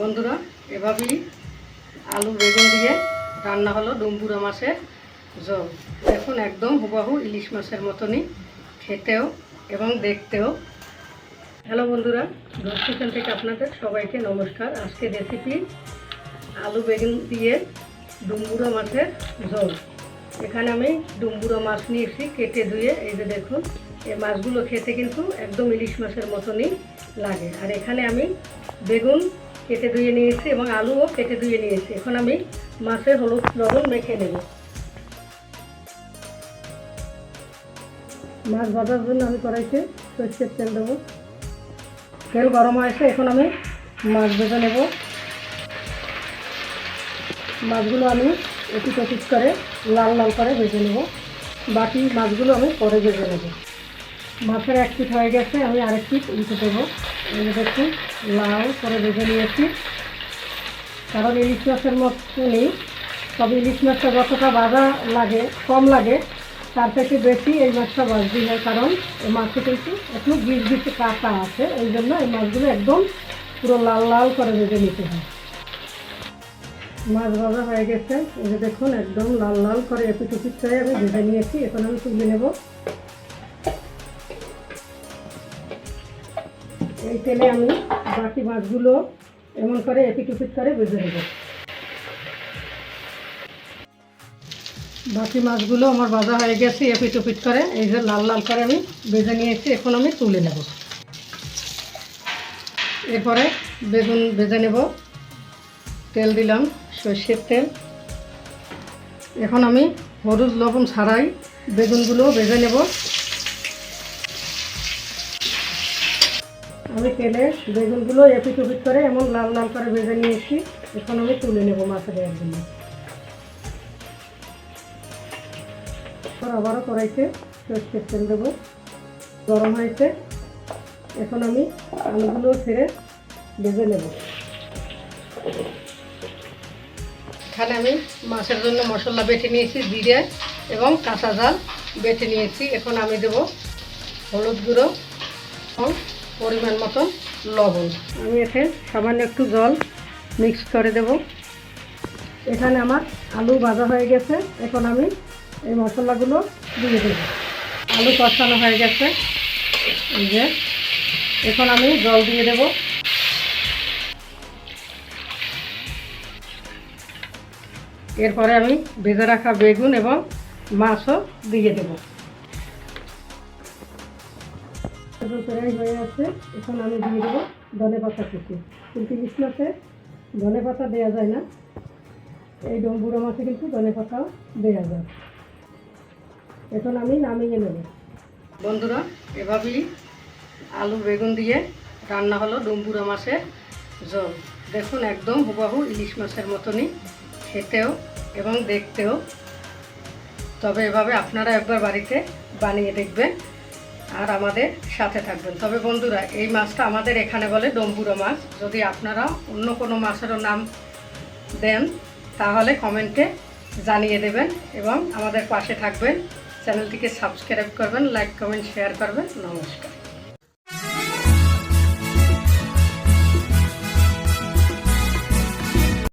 বন্ধুরা, এভাবেই আলু, বেগুন দিয়ে রান্না হলো ডুম্বুরা মাছের জল দেখুন, একদম হুবাহু ইলিশ মাছের মতনই খেতেও এবং দেখতেও। হ্যালো বন্ধুরা কিচেন থেকে আপনাদের সবাইকে নমস্কার। আজকে রেসিপি আলু, বেগুন দিয়ে ডুম্বুরা মাছের ঝোল। এখানে আমি ডুম্বুরা মাছ নিয়েছি, কেটে ধুয়ে, এই যে দেখুন, এই মাছগুলো খেতে কিন্তু একদম ইলিশ মাছের মতনই লাগে। আর এখানে আমি বেগুন কেটে ধুয়ে নিয়েছি এবং আলুও কেটে ধুয়ে নিয়েছি। এখন আমি মাছের হলুদ লবণ মেখে নেব। মাছ ভাজার জন্য আমি কড়াইতে সর্ষের তেল দেবো। তেল গরম হয়েছে এখন আমি মাছ ভেজে নেব। মাছগুলো আমি একটু এপিট করে লাল লাল করে ভেজে নেব। বাকি মাছগুলো আমি পরে ভেজে নেব। মাছের এক পিঠ হয়ে গেছে, আমি আরেক পিঠ উঠে দেবো। এই দেখুন লাল করে ভেজে নিয়েছি। কারণ ইলিশ মাছের মতনই তবে ইলিশ মাছটা যতটা বাজা লাগে, কম লাগে, তার থেকে বেশি এই মাছটা ভাজতে হয় কারণ এই মাছে কিন্তু একটু বিষ বিষ কাঁচা আছে, এই জন্য এই মাছগুলো একদম পুরো লাল লাল করে ভেজে নিতে হয়। মাছ ভাজা হয়ে গেছে, এই যে দেখুন, একদম লাল লাল করে এপিট উপিট করে আমি ভেজে নিয়েছি, এখন আমি তুলে নেব। এই তেলে আমি বাকি মাছগুলো এমন করে এপিট উপিট করে ভেজে নেব। বাকি মাছগুলো আমার ভাজা হয়ে গেছে, এপিট উপিট করে। এই যে লাল লাল করে আমি ভেজে নিয়েছি, এখন আমি তুলে নেব। এরপরে বেগুন ভেজে নেব। তেল দিলাম, সর্ষের তেল। এখন আমি হলুদ লবণ ছাড়াই বেগুনগুলো ভেজে নেব। আমি তেলে বেগুনগুলো এপিট উপিট করে এমন লাল লাল করে ভেজে নিয়েছি। এখন আমি তুলে নেব মাছের জন্য আবারও কড়াইতে সর্ষের তেল দেবো। গরম হয়েছে। এখন আমি আলুগুলো ছেড়ে ভেজে নেব। এখানে আমি মাছের জন্য মশলা বেটে নিয়েছি, জিরে এবং কাঁচা ঝাল বেটে নিয়েছি। এখন আমি দেব হলুদ গুঁড়ো এবং পরিমাণ মতো লবণ। আমি এতে সামান্য একটু জল মিক্স করে দেব। এখানে আমার আলু ভাজা হয়ে গেছে। এখন আমি এই মশলাগুলো দিয়ে দেব। আলু কষানো হয়ে গেছে। এই যে, এখন আমি জল দিয়ে দেব। এরপরে আমি ভেজে রাখা বেগুন এবং মাছও দিয়ে দেব। প্রায় হয়ে আছে। এখন আমি দিয়ে দেবো ধনে পাতা কুচি। কিন্তু ইলিশ মাছে ধনে পাতা দেওয়া যায় না। এই ডম্বুড়ো মাছে কিন্তু ধনে পাতাও দেওয়া যায়। এখন আমি নামিয়ে নেব। বন্ধুরা, এভাবেই আলু বেগুন দিয়ে রান্না হলো ডম্বুরা মাছের জল দেখুন, একদম হুবাহু ইলিশ মাছের মতনই খেতেও এবং দেখতেও। তবে এভাবে আপনারা একবার বাড়িতে বানিয়ে দেখবেন। আর আমাদের সাথে থাকবেন। তবে বন্ধুরা, এই মাছটা আমাদের এখানে বলে ডম্বুরো মাছ। যদি আপনারা অন্য কোনো মাছেরও নাম দেন, তাহলে কমেন্টে জানিয়ে দেবেন এবং আমাদের পাশে থাকবেন। চ্যানেলটিকে সাবস্ক্রাইব করবেন, লাইক, কমেন্ট, শেয়ার করবেন। নমস্কার।